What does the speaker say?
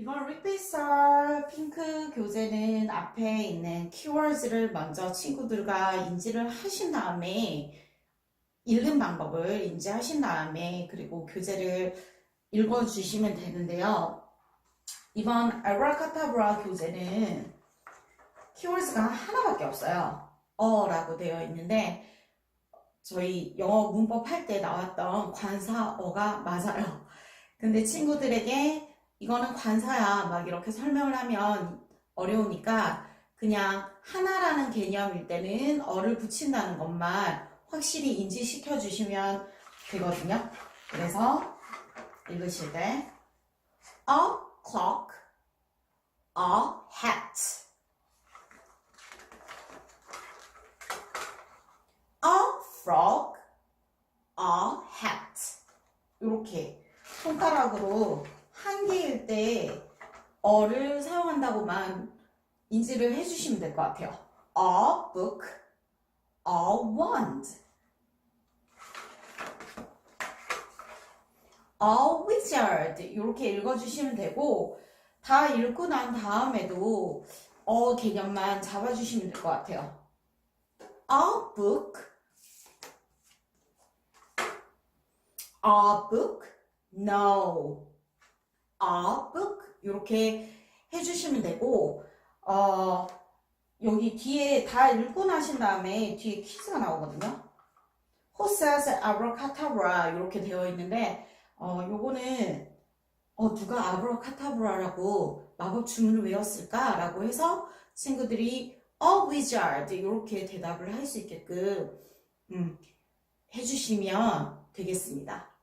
이번 리피서 핑크 교재는 앞에 있는 키워드를 먼저 친구들과 인지를 하신 다음에 읽는 방법을 인지하신 다음에 그리고 교재를 읽어주시면 되는데요. 이번 아브라카타브라 교재는 키워드가 하나밖에 없어요. 어 라고 되어 있는데 저희 영어 문법 할 때 나왔던 관사어가 맞아요. 근데 친구들에게 이거는 관사야. 막 이렇게 설명을 하면 어려우니까 그냥 하나라는 개념일 때는 어를 붙인다는 것만 확실히 인지시켜 주시면 되거든요. 그래서 읽으실 때 a clock, a hat, a frog, a hat. 이렇게 손가락으로 한 개일 때 어를 사용한다고만 인지를 해주시면 될 것 같아요. A book, a wand, a wizard 이렇게 읽어주시면 되고 다 읽고 난 다음에도 어 개념만 잡아주시면 될 것 같아요. A book, a book, no. A book 이렇게 해주시면 되고 어, 여기 뒤에 다 읽고 나신 다음에 뒤에 퀴즈가 나오거든요. Says abracadabra 이렇게 되어 있는데 어, 요거는 어, 누가 아브라카타브라라고 마법 주문을 외웠을까 라고 해서 친구들이 a wizard 이렇게 대답을 할 수 있게끔 음, 해주시면 되겠습니다.